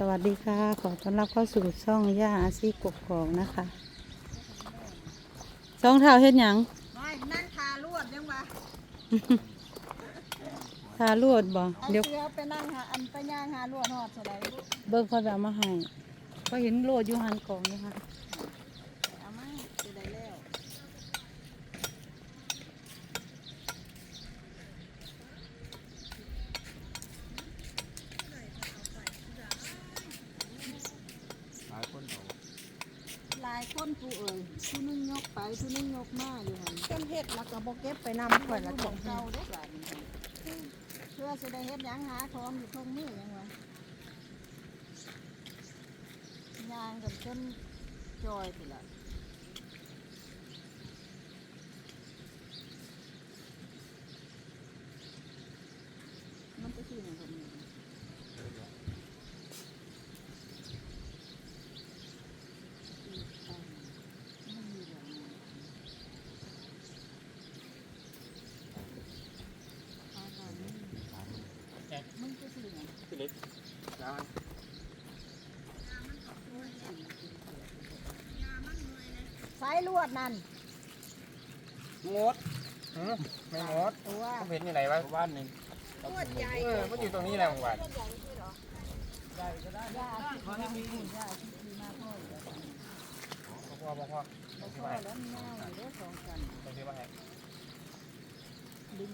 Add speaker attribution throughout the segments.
Speaker 1: สวัสดีค่ะ ขอต้อนรับเข้าสู่ช่องย่าอาชีพกกอกนะคะสองเท้าเฮ็ดหยัง
Speaker 2: ไม่นั่งคาลวดยังวะ
Speaker 1: ทาลวดบ่
Speaker 2: เอา
Speaker 1: เดี๋ยว
Speaker 2: เสือไปนั่งหาอันไปย่างหาลวดหอดสไลด์
Speaker 1: เบิ่งเขาจะเอามาให้ก็เห็นโลดอยู่หันกล่องอยู่ค่ะ
Speaker 2: เอามาจะได้แล้ว
Speaker 3: หลายคนเอา
Speaker 2: ห ลายคนผู้เอ่ยผู้นึงยกไปผู้นึงยกมาอยู่หันเก็บเห็ดแล้วก็บเก็บไปนำข่อยละของเก่าเด้อหลานเพื่อจะได้เฮ็ดหยังหาของอยู่ตรงมือยังวะยางกันจนจอยไปละมันจะชื่อหยังคนนี้ มันก็คือ
Speaker 3: พี่ เล็กยา
Speaker 2: สายลวดนั่น
Speaker 3: งดหืมไม่งด
Speaker 2: ตัว
Speaker 3: ผมเห็นอยู่ไหนวะบ้านหนึ่ง
Speaker 2: ลวดใหญ่
Speaker 3: เออมันอยู่ตรงนี้แหละผมว่า
Speaker 2: ย่าพอได้มีย่าที่ดีมากพ่ออยู่แล้ว
Speaker 3: พ่อพ่อพ่อ
Speaker 2: พ่
Speaker 3: ซื้อ
Speaker 2: อ
Speaker 3: มาให้
Speaker 2: แล้วมีง่ายเด้อสองกัน
Speaker 3: ต้องซื้อมาให้
Speaker 2: ดึง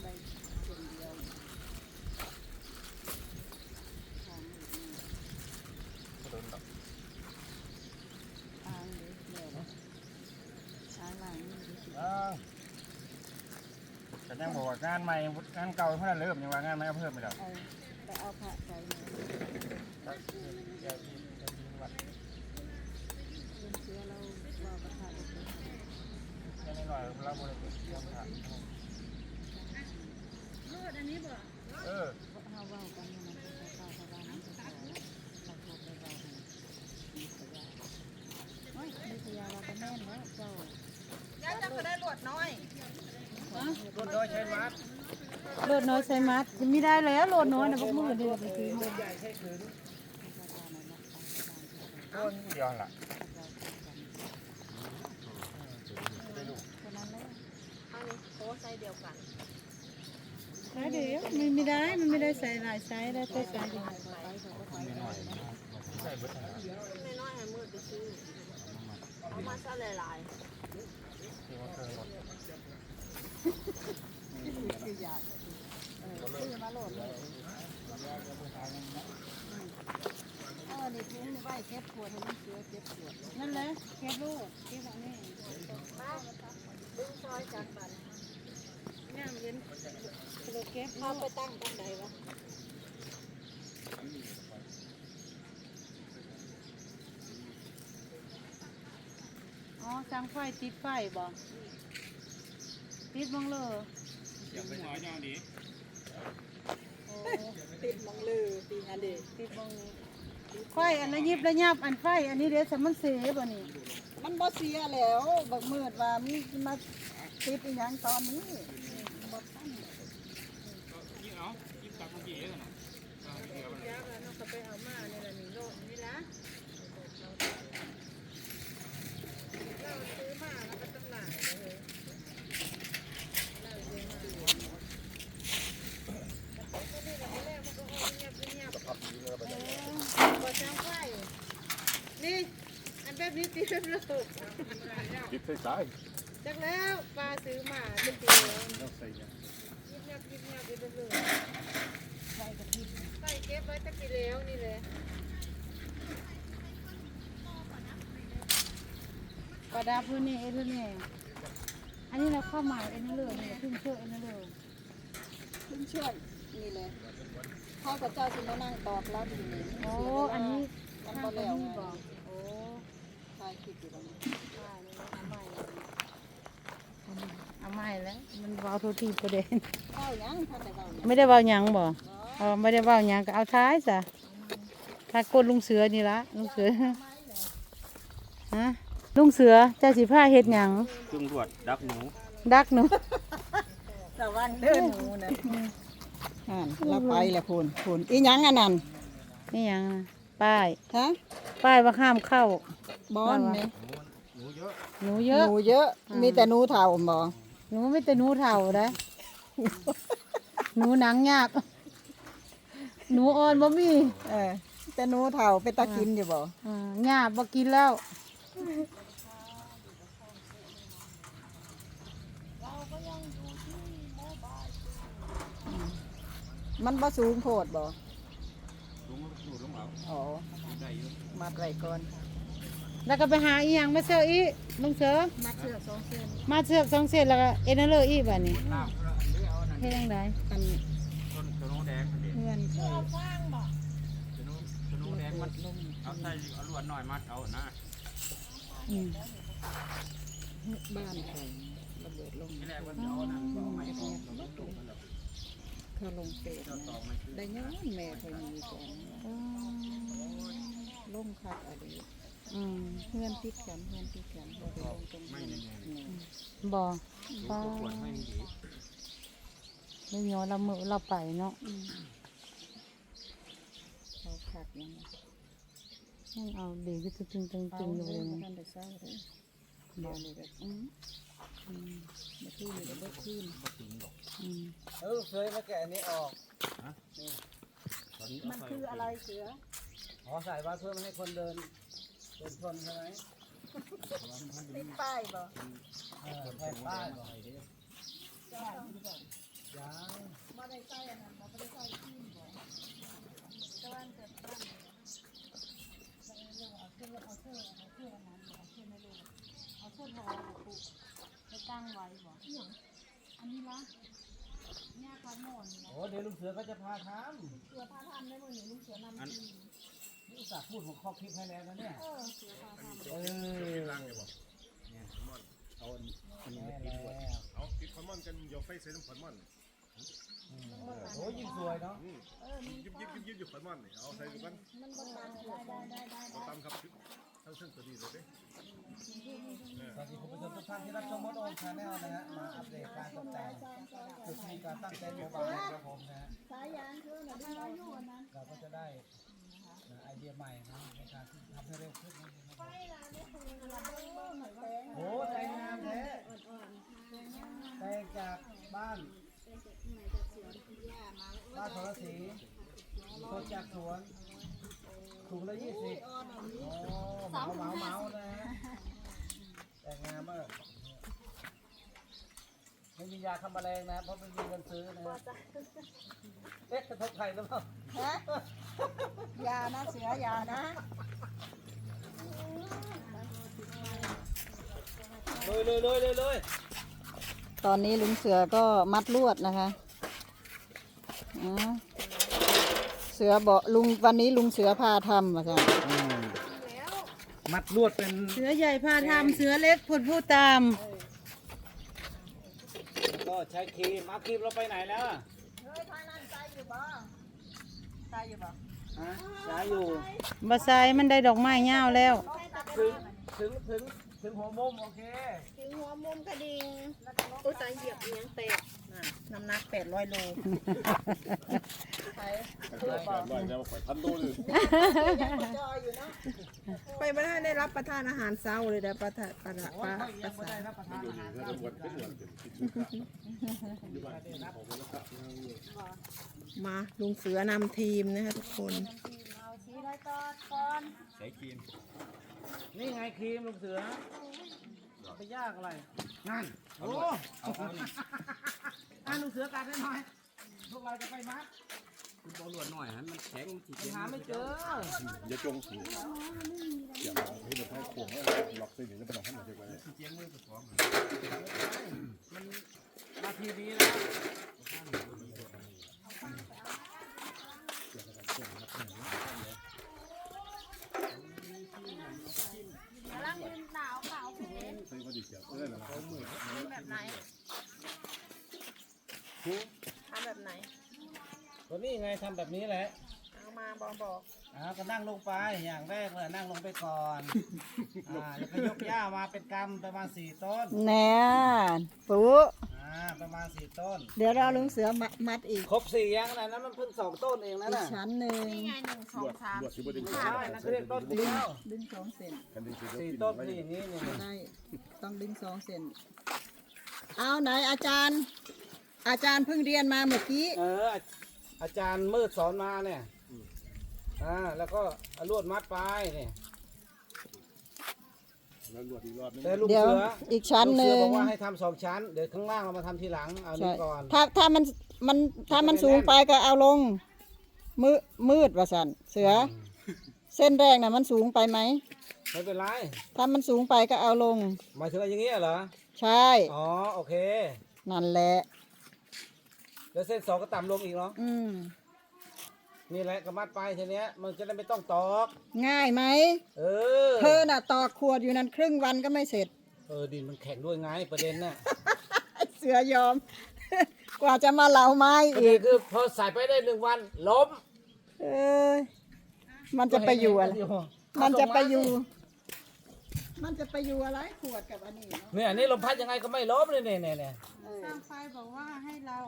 Speaker 2: ไปส่วนเดียวทางนี้
Speaker 3: กระโดดดอก
Speaker 2: ทางนี้เดียวทางหลังนี่ดูสิ
Speaker 3: อ้าวแต่ ยังบอกว่างานใหม่งานเก่าเพิ่งเริ่มยังว่างานใหม่เอาเพิ่มไปแล้ว
Speaker 2: เอไปเอาผ้าใส่มา
Speaker 3: ครับเดี๋ยวที่เดี๋ยวที่วัด
Speaker 2: เรื่องเสือเราว่า
Speaker 3: แค่นิดหน่อยเราบริสุทธิ์เรื่องผ่าน
Speaker 2: ลวดอันนี้บ่
Speaker 3: เออ
Speaker 2: เฮาเว้ากันมันจะใส่ผ้าผ้ามันจะขอเราโทรไปเว้าให้มีขยะโอ้ยมีขยะเราก็แม่นแล้วเจ้า
Speaker 4: ย่าจะก็ได้หลวดน้อย
Speaker 3: รถ โดยใช้มัด
Speaker 1: โลดน้อยใส่มัดไม่ได้แล้วโลดน้อยนะพวกมือเดียวไปซื้อมา
Speaker 3: ต้นเดียวล่ะได้ลูก
Speaker 4: อันนี้โค้ไซส์เดียวกัน
Speaker 1: ใช้เดียวมันไม่ได้มันไม่ได้ใส่หลายไซส์ได้แต่ไซส์เดียว
Speaker 3: นิดหน่อยใส่เบิดทั้งนั้น
Speaker 4: ไม่น้อยให้มืดไปซื้อเอามาซะหลาย
Speaker 3: ที่ว่า เอ
Speaker 2: ออยากเออซื้อมาโหลดเลยเออนี่ทิ้งนี่ไว้เก็บขวดให้มันเสือเก็บขวด
Speaker 1: นั่นแหละแค่โลดแค่แบบนี้
Speaker 4: ๆมาดึงซอยจากบัน
Speaker 1: เนี่ยมันเป็นโลเก็บ
Speaker 4: เอาไปตั้งตรงไหนวะ
Speaker 1: อ๋อสร้างไฟติดไฟบ่ ติดบังเลย
Speaker 3: อย่าไปหน่อยอย่างนี้
Speaker 1: โอ้
Speaker 2: ติดมองลือตีอันเดี
Speaker 1: ติดบังนี้ไฟอันนั้นยิบระยับอันไฟอันนี้เดี๋ยวสมันเสียบ่นี่
Speaker 2: มันบ่เสียแล้วบักมืดว่ามีมาติดอีหยังตอนนี้บ่ตั้ง
Speaker 3: ยิ่งเอายิ่งตักมันกี่เยอะนะ
Speaker 1: ยักษ์แล้วก็ไปเอามานี่ละนี่โลดนี่ละเราซื้อมาแล้วก็ต้องหลายเลยเราซื้อมา บ่จ้างไฟนี่ อันแบบนี้ตีเป็นโลก
Speaker 3: ยิบใส่สาย
Speaker 1: จักแล้วปลาซื้อมาเป็นตัว
Speaker 3: ต้องใส่ยัง
Speaker 1: ยิบยับยิบยับยิบเป็นเลย
Speaker 2: ใส่กะทิ
Speaker 1: ใส่เก็บไว้ตะกี้แล้วนี่เลยปลาดาพื้นนี่เอ็นนี่อันนี้เราเข้ามาเอ็นเลยเนี่ขึ้นเชื่อเอ็นเลย
Speaker 2: ขึ้นช่วยนี่เลย พ่อกับเจ้าสิมานั่งตอกรับอยู่นี่
Speaker 1: โอ้ อันนี้
Speaker 2: มัน
Speaker 1: ข้าง
Speaker 2: บ่
Speaker 1: ตรง
Speaker 2: แล้วไง
Speaker 1: บอกโอ้
Speaker 2: ถ่ายคลิปอยู่ตรงนี้
Speaker 1: เอาใหม่แล้วมันเบาโทษทีประเด็น
Speaker 2: เข้ายังท่าแต่เว้ายัง
Speaker 1: ไม่ได้เบาหยังบ่เออไม่ได้เบาหยังก็เอาท้ายจ้ะถ้ากดลุงเสือนี่ละลุงเสือฮะลุงเสือเจ้าสิผ้าเฮ็ดหยัง
Speaker 3: เครื่องรวดดักหนู
Speaker 1: ดักหนู
Speaker 2: ระวังเด้อหนูนะ อ่านเราไปแล้วพูนพูนอีหยังอันนั้น
Speaker 1: นี่หยังนะป้าย
Speaker 2: ฮะ
Speaker 1: ป้ายว่าห้ามเข้า
Speaker 2: บอนไหม
Speaker 3: หนูเยอะ
Speaker 1: หนูเย
Speaker 2: ห
Speaker 1: อะ
Speaker 2: นูเยอะ มีแต่หนูเท่าบ่
Speaker 1: หนูไม่แต่หนูเถ่าได้หนูหนังยาก หนูอ่อนบ่มี
Speaker 2: เออแต่หนูเท่าเป็นตากินอยู่บ่
Speaker 1: อ่าหญ้าบ่กินแล้ว
Speaker 2: มันบ่สูงโพดบ่
Speaker 3: ลุงดูลุงเอา
Speaker 2: อ๋อ
Speaker 3: ได้อยู่
Speaker 2: มาไกลก่อน
Speaker 1: แล้วก็ไปหาอีหยังมาเสืออีลุงเสือ
Speaker 2: มาเชือกสองเส้น
Speaker 1: มาเสือกสองเส้นแล้วก็เอ็นเลอร์อีบัดนี้
Speaker 3: ลาบแล้วอันนี้เอาอันนั้น
Speaker 1: เฮ็ดจังได
Speaker 2: อัน
Speaker 3: ต้นต้นโนแดงอันนี้
Speaker 2: เพื่อนเคย
Speaker 3: ต้นโนต้นโนแดงมันเอาใส่เอาลวดหน่อยมัดเอานะ
Speaker 1: อืม
Speaker 2: บ้านเคยระเบิดลง
Speaker 3: ที่แรกมันเอาอันนั้นเอาไม้ออกแล้วมันตกมันแล้ว
Speaker 2: เขาลงเตะ
Speaker 3: เจ้าตอกมันคือ
Speaker 2: ได้ย้อนแม่เคยมีก่อนลงคักอะไร
Speaker 1: อืม
Speaker 2: เพื่อนติดกันเพื่อนติดกันเราไปลงตรง
Speaker 3: ไม่
Speaker 2: นี้
Speaker 3: แน่
Speaker 2: นี่
Speaker 1: บ่
Speaker 3: ๆ
Speaker 1: ป้า
Speaker 3: ลูกก็ปวดไม่ดี
Speaker 1: ไม่ยอเรามือเราไปเนาะ
Speaker 2: อืมเขาคักยังไง
Speaker 1: ยังเอาดีก็ตึงๆตึง
Speaker 2: เอา
Speaker 1: ๆอยู่
Speaker 2: เล
Speaker 1: เลยย
Speaker 2: ท่า
Speaker 1: นะ
Speaker 2: นได้เศร้าเลยบ้านเลยแบบอืมอื มมาขึ้นเลยเบิดขึ้น
Speaker 1: อืม
Speaker 5: เออเคยมาแกะอันนี้ออก
Speaker 3: ตอนนี้
Speaker 2: มันคืออะไรเสือ
Speaker 5: อ๋อใส่ไว้เพื่อไม่ให้คนเดินเดินชนใช่ไหม
Speaker 2: ติดป้ายบ่
Speaker 5: เออแทนป้ายบอกยัง
Speaker 2: มาได้ใส่อันนั้นมาได้ใส่ขึ้นบ่ตะวันเกิดบ้าน
Speaker 1: เอาเสื้อทอปุ๊ไปตั้งไว้บ่อันนี้ละหญ้าคันหมอน
Speaker 5: โอ้เดี๋ยวลุงเสือก็จะพาท
Speaker 2: เสือพาทำได้มื้อนี้ลุงเสือนำ
Speaker 3: อันำ
Speaker 5: นี่อุตส่าห์พูดหัวข้อคลิปให้แล้วนะเนี่ย
Speaker 2: เออเสือพาทำ
Speaker 5: เออ
Speaker 3: ล่างเลยบ่เนี่ยเอาอันอันนี้
Speaker 5: แน่
Speaker 3: ไปติด
Speaker 5: แล้
Speaker 3: ไว้
Speaker 5: ว
Speaker 6: เอาติดคอนมอนกันเดี๋ยวไฟใส่น้ำคอนมอน
Speaker 5: โอ้ยยิ่งสวยเนาะ
Speaker 6: ยิบยิบยิบยิบอยู่คอนมอนนี่เอาใส่ดูกัน
Speaker 2: มันบ่ตันได้ได้ได้ได้
Speaker 6: เอาตามครับทั้งเส้นตัวดีเลยเด้
Speaker 5: สวัสดีคุณผู้ชม ท่านที่รับชมมดโอมชาแนลนะฮะมาอัปเดตการตกแต่งจุดมีการตั้งเต็นท์โมบายครับผมนะฮะ
Speaker 2: สายยางคือน่ะดึงเอาอยู่นนั้น
Speaker 5: เราก็จะได้ไอเดียใหม่นะในการที่ทำให้เร็วขึ้นนะครับโอ้แต่งงานแท้แต่งจากบ้านบ้านสรศรีสดจากสวนถุงละยี่สิบโอ้เมาเมาเมานะฮะ งงานมากไม่มียาฆ่าแมลงนะ เพราะไม่มีเงินซื้อนะฮะเอ๊ะกระทบใครหรือเปล่า
Speaker 2: ฮะยานะเสือยานะ
Speaker 5: เลยเลยเลยเลยเลย
Speaker 2: ตอนนี้ลุงเสือก็มัดลวดนะคะอ๋อเสือบอกลุงวันนี้ลุงเสือพาทำอะค่ะ
Speaker 5: มัดลวดเป็น
Speaker 1: เสือใหญ่พาทำเสือเล็กผุดผู้ตาม
Speaker 5: ก็ใช้ครีมเอาครีมเราไปไหนแล้วอะ
Speaker 2: เฮ้ยพานันใจอยู่บ่ใจอยู่บ่
Speaker 5: ฮะใช้อยู่
Speaker 1: บะไซมันได้ดอกไม้ยาวแล้ว
Speaker 5: ถึงถึงถึง ถึงหัวมุมโอเค
Speaker 2: ถึงหัวมุมกระดิ่งอุ้ยตายเหยียบเลี้ยงเตะน้ำหนักแปดร้อยโลใช่คือบอก
Speaker 6: ลอยแล้วปล่อยพันโลเลย
Speaker 2: จอยอยู่นะ
Speaker 7: ไปไม่ได้ได้รับประทานอาหารเช้าเลยได้ประทานประทาน
Speaker 5: โอ้
Speaker 7: ป
Speaker 5: ย
Speaker 7: ลา
Speaker 5: เขายังไม่ได้รับประทานอาหาร
Speaker 6: ถ้า
Speaker 5: เช้า
Speaker 6: จะบวชเป็นบวชเป็น
Speaker 7: มาลุงเสือนำทีมนะคะทุกคน
Speaker 3: ใส่ครีม
Speaker 5: นี่ไงครีมลูกเสือไปยากอะไรนั่นโอ้
Speaker 3: เอาเอานี่
Speaker 5: อ่าลูกเสือตัดให้หน่อยพวกเราจะไปมัด
Speaker 3: คุณบอลวดหน่อยฮะมันแข็งมันสิ
Speaker 5: ยังหาไม่เจอ
Speaker 6: อย่าจงสีอย่าให้เราให้โค้งแล้วล็อกเส้นอย่างนี้เป็นของท่านหน่อยใช่ไหม
Speaker 3: เจียงมือกับพร้อม
Speaker 5: มันนาทีนี้แล้ว
Speaker 6: ใส่พอดีเสียบเออแล้วเขามือ
Speaker 7: แบบไหนทำแบบไหน
Speaker 5: ตัวนี้ไงทำแบบนี้แหละ
Speaker 7: เอามาบอกบอก
Speaker 5: อ่าก็นั่งลงไปอย่างแรกเลยนั่งลงไปก่อนอ่าแล้วก็ยกหญ้ามาเป็นกำประมาณสี่ต้น
Speaker 2: แน่ปุ๊
Speaker 5: อ่าประมาณสี่ต้น
Speaker 2: เดี๋ยวเราลุงเสือมัดมัดอีก
Speaker 5: ครบสี่ยังนะนั้นมันเพิ่งสองต้นเองนะ
Speaker 2: อีก
Speaker 5: น่ะ
Speaker 2: ชั้นหนึ่ง
Speaker 4: นี่ไงหนึ่งสองสาม
Speaker 6: บวชที่บ่ได้
Speaker 5: ใช่นั่นคือเรียกต้นเดียว
Speaker 2: ดึงสองเซน
Speaker 6: กันดีคือ
Speaker 5: สี่
Speaker 6: กิน
Speaker 5: ต้น
Speaker 6: ไว้
Speaker 5: นี่อย่างนี้นี่
Speaker 2: ได้ต้องดึงสองเซนเอาไหนอาจารย์ อาจารย์เพิ่งเรียนมาเมื่อกี้
Speaker 5: เออ อาอาจารย์มืดสอนมาเนี่ยอ่าแล้วก็เอาลวดมัดไปเนี่ย
Speaker 6: แล้วรวดอีกรอบนึง
Speaker 5: แต่ลูก
Speaker 2: เดี๋ยว
Speaker 5: เสือ
Speaker 2: อีกชั้นหนึ่
Speaker 5: ลูก
Speaker 2: ง
Speaker 5: เสือบอกว่าให้ทำสองชั้น เดี๋ยวข้างล่างเรามาทำทีหลัง เอา
Speaker 2: ใช่
Speaker 5: นี่ก่อน
Speaker 2: ถ้าถ้ามันมันถ้ามันสูงไปก็เอาลง มืดมืดว่าสันเสือ เส้นแรกน่ะมันสูงไปไหม
Speaker 5: ไม่เป็นไร
Speaker 2: ถ้ามันสูงไปก็เอาลง
Speaker 5: หมายถึงว่าอย่างเงี้ยเหรอ
Speaker 2: ใช่
Speaker 5: อ๋อ โอเค
Speaker 2: นั่นแหละ
Speaker 5: แล้วเส้นสองก็ต่ำลงอีกเนาะ
Speaker 2: อืม
Speaker 5: นี่แหละก็มัดไปทีเนี้ยมันจะได้ไม่ต้องตอก
Speaker 2: ง่ายไหม
Speaker 5: เออ
Speaker 2: เธอน่ะตอกขวดอยู่นั้นครึ่งวันก็ไม่เสร็จ
Speaker 5: เออดินมันแข็งด้วยไงประเด็นน่ะ
Speaker 2: เสือยอม กว่าจะมาเหลาไม้
Speaker 5: ประ
Speaker 2: อี
Speaker 5: เด็น
Speaker 2: ก
Speaker 5: คือพอใส่ไปได้หนึ่งวันล้ม
Speaker 2: เอ้ยมันจะไปอยู่อะไรมันจะไปอยู่ มันจะไปอยู่อะไรขวดกับอันนี้เนาะ
Speaker 5: เนี่ยอันนี้ลมพัดยังไงก็ไม่ล้มเลยเนี่ยเนี่ยเนี่ย
Speaker 1: สร้างไฟบอกว่าให้เรา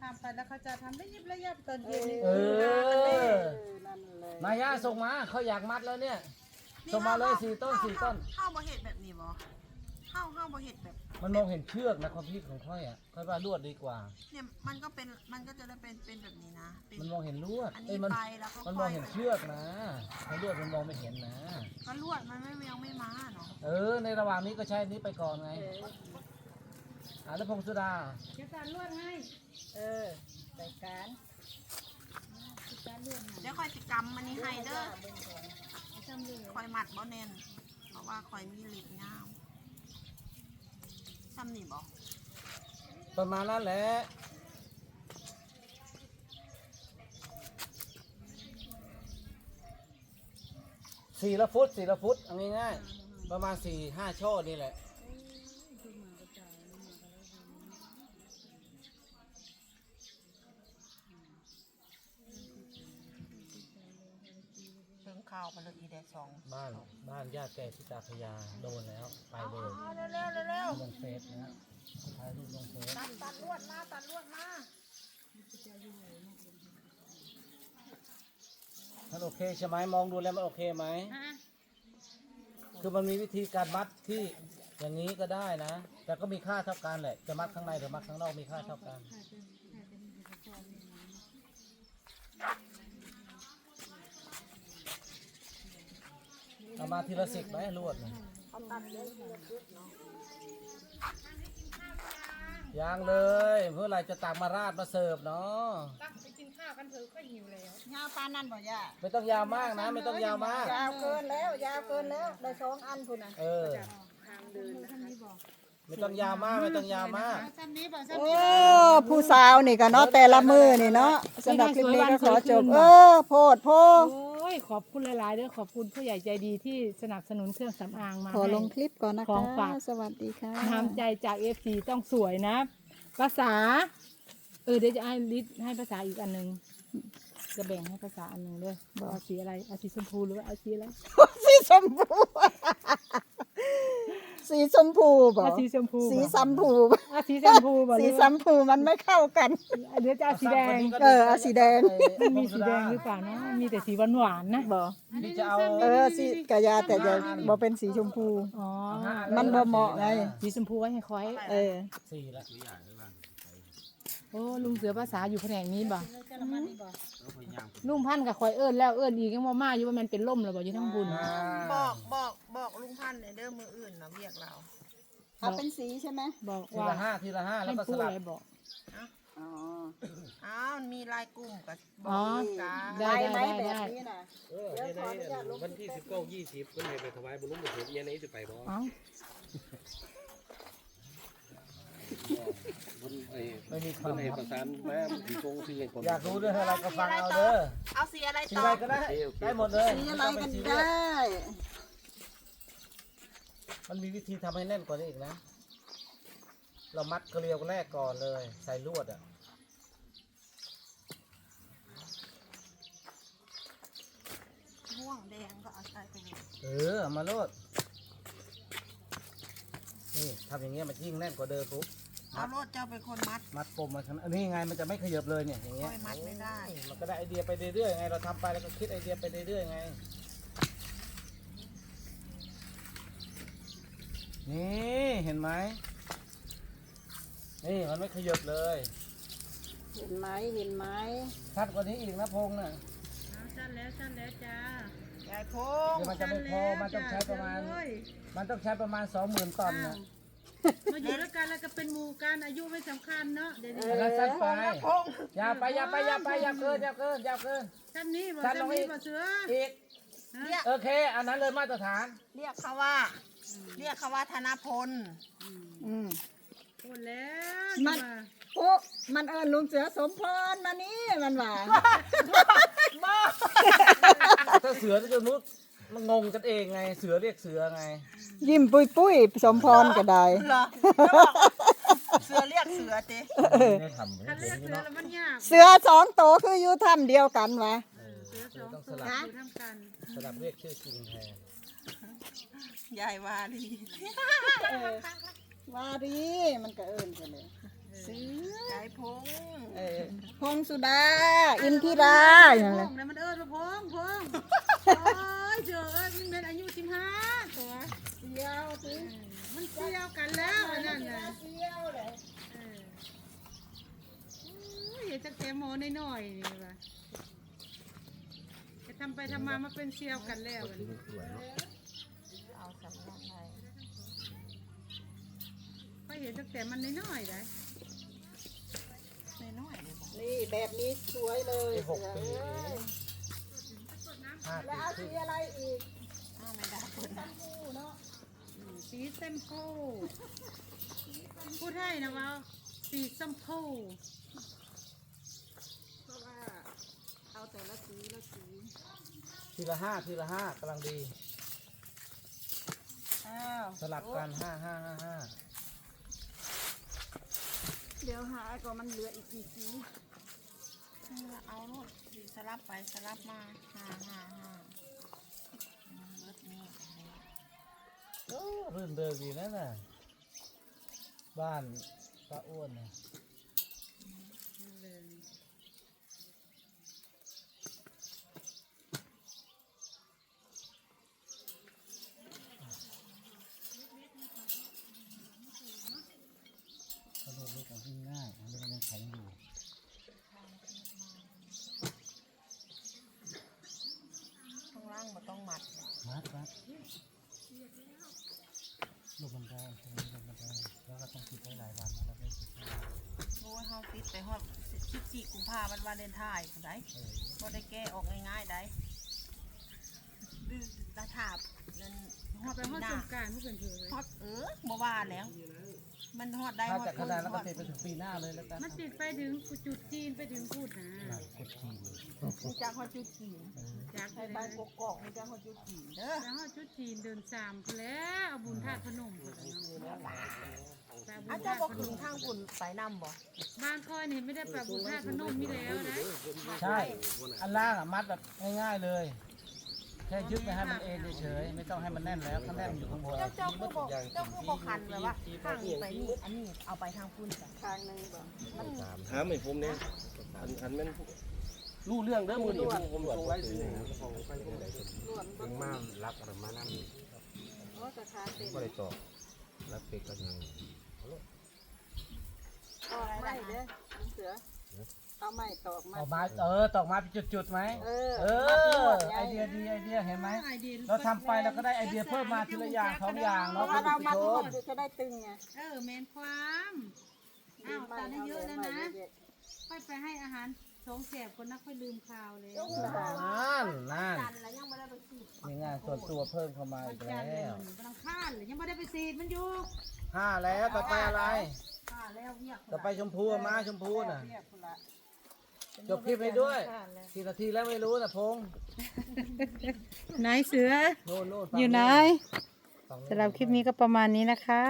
Speaker 1: ทำไปแล้วเขาจะทำได้ยิบระยับตอนเย็นนี่
Speaker 5: เออ
Speaker 2: นั่นเลย
Speaker 5: มาย่าส่งมาเขาอยากมัดแล้วเนี่ยส่งมาเลยสี่ต้นสี่ต้น
Speaker 4: เข้าบ่เห็ดแบบนี้บ่เข้าเข้าบ่เห็ดแบบ
Speaker 5: มันมองเห็นเชือกนะความคิดของค่อยอะค่อยว่าลวดดีกว่า
Speaker 4: เนี่ยมันก็เป็นมันก็จะได้เป็นเป็นแบบนี้นะเป็น
Speaker 5: มันมองเห็นลวด
Speaker 4: อัน
Speaker 5: เอ้
Speaker 4: นี้
Speaker 5: ยมัน
Speaker 4: ไปแล้วก็
Speaker 5: มันม
Speaker 4: ค่
Speaker 5: อ
Speaker 4: องย
Speaker 5: เห็นเชือกนะถ้าลวดมันมองไม่เห็นนะ
Speaker 4: ก็ลวดมันไม่ยังไม่มาเนาะ
Speaker 5: เออ ในระหว่างนี้ก็ใช้อันนี้ไปก่อนไงอ่าแล้วพงสุดา
Speaker 1: เดี๋ยวการลวดให้
Speaker 2: เออใส่การ
Speaker 4: เดี๋ยวค่อยสิกรรมมันนี้ให้เด้อคอยหมัดบ่แน่นเพราะว่าคอยมีเหล็กยาว ซ้ำนี่บ่
Speaker 5: ประมาณนั้นแหละสี่ละฟุตสี่ละฟุตเอาง่ายๆประมาณสี่ห้าช่อนี่แหละ
Speaker 4: ข่าวไปเลยอีแดดสอง
Speaker 5: บ้านบ้านญาติแกที่ตาพยาโดนแล้ว ไปเลย
Speaker 4: เร็วเร็วเร็ว
Speaker 5: ลงเฟซนะถ่ายรูปลงเฟซ
Speaker 4: ตัดตัดลวดมาตัดลวดมา
Speaker 5: มันโอเคใช่ไหมมองดูแล้วมันโอเคไหมคือมันมีวิธีการมัดที่อย่างนี้ก็ได้นะ แต่ก็มีค่าเท่ากันแหละจะมัดข้างในหรือมัดข้างนอกมีค่าเท่ากัน เอามาทีละสิบไหมลวดนะยังเลยเมื่อไหรจะตักมาราดมาเสิร์ฟเนาะ
Speaker 2: ยาวปานนั่นบ่ย่า
Speaker 5: ไม่ต้องยาวมากนะ ไม่ต้องยาวมาก
Speaker 2: ยาวเกินแล้ว ยาวเกินแล้วได้สองอันพุ่นน่ะ
Speaker 5: เออ ไม่ต้องยาวมากไม่ต้องยาวมาก
Speaker 1: ซ้ำนี้บอกซ้ำ
Speaker 2: โอ้
Speaker 1: นี้
Speaker 2: ผู้สาวนี่ก็เนาะแต่ละมือนี่เนาะสำหรับคลิปนี้ก็ขอจบเออโพดโพ
Speaker 1: โอ้ ยขอบคุณหลายๆเด้อขอบคุณผู้ใหญ่ใจดีที่สนับสนุนเครื่องสำอางมา
Speaker 2: ขอลง
Speaker 1: ให้
Speaker 2: คลิปก่อนนะ
Speaker 1: ขอ
Speaker 2: คะ
Speaker 1: งฝาก
Speaker 2: สวัสดีค่ะ
Speaker 1: น้ำใจจากเอฟซีต้องสวยนะ ภาษา เออเดี๋ยวจะให้ลิศให้ภาษาอีกอันหนึ่งจะแบ่งให้ภาษาอันหนึ่งด้วยบอกเอาสีอะไรเอาสีชมพูหรือว่าเอาสีอะไร
Speaker 2: สีชมพู สีชมพูบอ
Speaker 1: เอาสีชมพู
Speaker 2: สี
Speaker 1: บ่
Speaker 2: สัมพู
Speaker 1: เอาสีชมพูบอก
Speaker 2: สีสัมพูมันไม่เข้ากัน
Speaker 1: เดี๋ยวจะเอาสีแดง
Speaker 2: เออเอาสีแดง
Speaker 1: มันมีสีแดงหรือเปล่านะมีแต่สีหวานๆนะ
Speaker 2: บอ
Speaker 5: นี่จะเอา
Speaker 2: เออสีกะยาแต่จะบอเป็นสีชมพู
Speaker 1: อ๋อ
Speaker 2: มันบ่เหมาะไง
Speaker 1: สีชมพูไว้ให้คอย
Speaker 2: เออ
Speaker 5: สี่ละ
Speaker 1: โอ้ลุงเสือภาษาอยู่แผนกนี้บ่ลุงพันธุ์กับคอยเอิ้นแล้วเอิ้นอีกยังบ่มาอยู่ว่ามันเป็นล่มแล้วบ่อยู่ทั้งบุญ
Speaker 5: อ่า
Speaker 4: บอกบอกบอกลุงพันธุ์เนี่ยเด้อมืออื่นนะเรียกเรา
Speaker 2: เอาเป็นสีใช่ไหม
Speaker 1: บอก
Speaker 5: ที
Speaker 1: ว่า
Speaker 5: ละห้าทีละห้าแล้ว
Speaker 1: ให้
Speaker 5: ก็ส
Speaker 1: พูด
Speaker 5: ลั
Speaker 1: อะ
Speaker 5: บ
Speaker 1: ไรบอก
Speaker 2: อ๋อ
Speaker 4: อ้าวมีลายกลุ่มกับ
Speaker 1: อ๋อ
Speaker 4: กัน
Speaker 1: ได้
Speaker 2: ได้
Speaker 1: ได้
Speaker 2: ไหม
Speaker 1: ได้
Speaker 2: แบบ
Speaker 1: ได้
Speaker 2: นี้น่ะ
Speaker 6: เออในในวันที่สิบเก้ายี่สิบเป็นไงไปถวายบุญหลวงปู่ผมยังไงจะไปบ่
Speaker 1: เอ้า
Speaker 6: มันไอ้
Speaker 5: ไม่มีค
Speaker 6: มั
Speaker 5: วานม
Speaker 6: ไอ้
Speaker 5: ลับ
Speaker 6: ประสานมาถึงตรงที่ไอ้คน
Speaker 5: อยากรู้เรื่องอะไรก็ฟังเอาเด้อ
Speaker 4: เอาสีอะไร
Speaker 5: สี
Speaker 4: ต่
Speaker 5: อะ
Speaker 4: อ
Speaker 5: ไรก็ได้ได้หมดเลย
Speaker 2: สีอะไรกัน
Speaker 5: ม่
Speaker 2: ได้
Speaker 5: ต้องปซีเรียสมันมีวิธีทำให้แน่นกว่านี้อีกนะ เรามัดเกลียวแรกก่อนเลย ใส่ลวดอะ
Speaker 4: ม่วงแดงก็เอาใส่ไปเลย
Speaker 5: เออเอามาลวดนี่ทำอย่างเงี้ยมันยิ่งแน่นกว่าเดิมปุ๊บ
Speaker 4: เอาโลดเจ้าเป็นคนมัด
Speaker 5: มัดปมมาขนาดนี้ไงมันจะไม่ขยับเลยเนี่ยอย่าง
Speaker 4: ค่
Speaker 5: เงี้ย
Speaker 4: อยมัดไม่ได้
Speaker 5: มันก็ได้ไอเดียไปเรื่อยๆไงเราทำไปแล้วก็คิดไอเดียไปเรื่อยๆไงนี่เห็นไหมนี่มันไม่ขยับเลย
Speaker 2: เห็นไหมเห็นไหม
Speaker 5: ชัดกว่านี้อีกนะพงษ์น่ะ
Speaker 1: เอาสั้นแล้วสั้นแล้วจ้ายา
Speaker 4: ยพง
Speaker 5: เดี๋ยวมันจะไม่พอมันต้องใช้ประมาณ มันต้องใช้ประมาณสองหมื่นตอนนะ
Speaker 1: มาอยู่ด้วยกันแล้วก็เป็นหมู่กันอายุไม่สำคัญเนาะเดี๋ยวนี้
Speaker 5: อันนั้นสั้นไปอย่าไปอย่าไปอย่าไปอย่าเกินอย่าเกินอย่าเกิน
Speaker 1: สั้นนี้บ่
Speaker 5: สั้
Speaker 1: สั้
Speaker 5: น
Speaker 1: น
Speaker 5: ลงอี
Speaker 1: นี้
Speaker 5: ก
Speaker 1: บ่เสือ
Speaker 5: อีก
Speaker 4: เรียก
Speaker 5: โอเค อันนั้นเลยมาตรฐาน
Speaker 4: เรียกเขาว่า เรียกเขาว่าธนพล
Speaker 2: อืม
Speaker 1: พูดแล้ว
Speaker 2: มั
Speaker 1: จะ
Speaker 2: น
Speaker 1: มา
Speaker 2: โอ้มันเอิญลุงเสือสมพรมานี่มันว่า
Speaker 5: ถ้าเสือจะนุษ มันงงกันเองไง เสือเรียกเสือไง
Speaker 2: ยิ้มปุยปุยสมพรก็ได้
Speaker 4: เหรอเสือเรียกเสือเจ๊
Speaker 5: ไม่ได้ทำ
Speaker 1: คันเรียกเสือแล้วมันยาก
Speaker 2: เสือสองโตวคืออยู่ถ้ำเดียวกันวะ
Speaker 1: เสือสอง
Speaker 5: ต้องส
Speaker 1: ตัว
Speaker 5: ลับ
Speaker 1: อยู่ทำกัน
Speaker 5: สลับเรียกชื่อจริงแทน
Speaker 4: ยายวาลี
Speaker 2: วารีมันก็เอิญกันเลย เสือยา
Speaker 4: ยพง
Speaker 2: เออพงสุดา อินทิรา
Speaker 1: พ
Speaker 2: อย่างไร
Speaker 1: งแล้วมันเอิญมาพงพงโอ้ยเสือเอิญมันเป็นอายุสิบห้าตัว
Speaker 2: เสียวสิ
Speaker 1: มันเกี่ยวกันแล้วอันนั้นน่ะ
Speaker 2: เสียวเลย
Speaker 1: เออโอ้ยเห็นจักแกโมน้อยๆนี่ว่ะจะทำไปทำมามาเป็นเซียวกันแล้วอันนี้
Speaker 4: เอาสำนักไทย
Speaker 1: ก็เห็นตั้งแต่มันน้อยๆได้
Speaker 4: น้อยๆเลยบอก
Speaker 2: นี่ แบบนี้สวยเลย
Speaker 5: ไอ้หก
Speaker 2: เสือ
Speaker 5: ปี
Speaker 2: เอ้ย
Speaker 5: ห้า
Speaker 2: แล้ว
Speaker 5: ปี
Speaker 2: เอาสีอะไรอีก
Speaker 4: อ้าวไม่ได้คน
Speaker 2: คู่เนาะ
Speaker 1: สีเส้มพูพูดให้นะว่าสีส้มพู
Speaker 2: เพราะว่าเอาแต่ละสีละสี
Speaker 5: ทีละห้าทีละห้ากำลังดี
Speaker 2: อ้าว
Speaker 5: สลับกันห้าห้าห้าห้า
Speaker 2: เดี๋ยวหาก็มันเหลืออีกกี่สี
Speaker 4: เอาโลดสลับไปสลับมาห้าห้าห้าเบิดนี่
Speaker 5: โอ้รื่นเริงดีนะน่ะ บ้านป้าอ้วนนะกระโดดเล็กของที่ง่ายอันนี้มันยังแข็งอยู่
Speaker 4: ข้างล่างมันต้องมั ด
Speaker 5: มัดมัดลูกมันแรงใช่ไหมลูกมันแรงแล้วก็ต้องติดไว้หลายวันนะเราไม่ติดไว้
Speaker 4: โอ้ยเฮาติดแต่ฮอด14กุมภาพันธ์วันวาเลนไทน์ได้
Speaker 5: เออ
Speaker 4: บ่ได้แก้ออกง่ายๆได้ดื้อตาถาบนั่นฮอด
Speaker 1: ไป
Speaker 4: ปี
Speaker 1: ห้อง
Speaker 4: ห
Speaker 1: ส
Speaker 4: น้าง
Speaker 1: กรารผู้เป็นเธอเลย
Speaker 4: ฮอดเออบ่ว่าแล้ว มันฮอดได้
Speaker 5: ถ้า
Speaker 4: ฮอด
Speaker 5: จากขนาดแล้วก็
Speaker 4: ฮอด
Speaker 5: ติดไปถึงปีหน้าเลยแล้วกัน
Speaker 1: มันติดไปถึงจุดจีนไปถึงพูดนะ
Speaker 5: หนักกดที
Speaker 2: มีจากฮอดจุดจีน
Speaker 1: จาก ไป
Speaker 2: ใน
Speaker 1: เล
Speaker 2: บ้าน
Speaker 1: ย
Speaker 2: กกอกมีจากฮอดจุดจีนเด้อ
Speaker 1: แล้วฮอดจุดจีนเดินสามพุ่นแล้วเอาบุญธาตุพนมพุ่นน่ะเนาะไปบุ
Speaker 4: อา
Speaker 1: ญ
Speaker 4: เจ้า
Speaker 1: ธาตุ
Speaker 4: บ่
Speaker 1: พน
Speaker 4: ขึ้น
Speaker 1: ม
Speaker 4: ทางบุญไปนํบ่
Speaker 1: บ้านคอยนี่ไม่ได้ไปบุญธาตุพนมนี่แล้วนะ
Speaker 5: ใช่ อันล่างอะมัดแบบง่ายๆเลย แค่ยึดไปให้มันเองเฉยๆไม่ต้องให้มันแน่นแล้วข้างแน่นอยู่ข้างบน
Speaker 4: เจ้าเจ้าคือบ่เจ้าคือบ่คันแบบว่าข้างนี้ไปนี่อันนี้เอาไปทางพุ่นจ้ะ
Speaker 2: ทางหนึงบ่
Speaker 6: ถามไอ้ผมเนี่ยอันอันแม่น
Speaker 5: รู้เรื่องเด้อมือนี่
Speaker 6: ผมส่งไว้สิเนี่ย
Speaker 2: รวมบ่
Speaker 6: ถึงมารับอะไรมานั่ง
Speaker 2: โอ้สถานเป็น
Speaker 6: ก็เลยตอบรับเป็ดกันยัง
Speaker 2: ตอกไม้เด้อลุงเสือเอาไม้ตอกไม้
Speaker 5: ออกมาเออตอกมาเป็นจุดๆไหม
Speaker 2: เออ
Speaker 5: เอ
Speaker 2: มัดล
Speaker 5: อ
Speaker 2: วดไง
Speaker 5: ไอเดียดีไอเดียเห็นไหม
Speaker 1: ไอเดีย
Speaker 5: เราทำไปเราก็ได้ไอเดียเพิ่มมาทีละอย่างสองอย่าง
Speaker 2: เพ
Speaker 5: เนาะ
Speaker 2: ราะ
Speaker 5: คุ
Speaker 2: ว่า
Speaker 5: ณ
Speaker 2: เรา
Speaker 5: ผู้
Speaker 2: มัด
Speaker 5: ช
Speaker 2: ลว
Speaker 5: ม
Speaker 2: ดจะได้ตึงไง
Speaker 1: เออแมนความ อ้าวตอนนี้เยอะแล้วนะ ค่อยไปให้อาหาร สองแสบคนนักค่อยลืมข่าวเลย
Speaker 5: นั่นนั่น
Speaker 4: จันแล้วยังบ่ได้ไปฉีด
Speaker 5: มีงานส่วนตัวเพิ่มเข้ามา
Speaker 1: วั
Speaker 5: อี
Speaker 1: น
Speaker 5: ก
Speaker 1: จั
Speaker 5: แล้
Speaker 1: นทร์เลยว มันกำลังคาดเลยยังไม่ได้ไปซีดมันอยู่
Speaker 5: ห้าแล้วต่อไปอะไร
Speaker 4: อ่าแล้วเรียก
Speaker 5: ต่อไปชมพูมาชมพูน่ะ
Speaker 2: เรียกพุ่นละ
Speaker 5: จบคลิปให้ด้วยกี่นาทีแล้วไม่รู้นะพงษ์
Speaker 1: ไหนเสือ
Speaker 5: โน่นโน่นฝั่ง
Speaker 1: อยู่ไหน
Speaker 5: ฝั่ง
Speaker 1: สำหรับคลิปนี้ก็ประมาณนี้นะคะ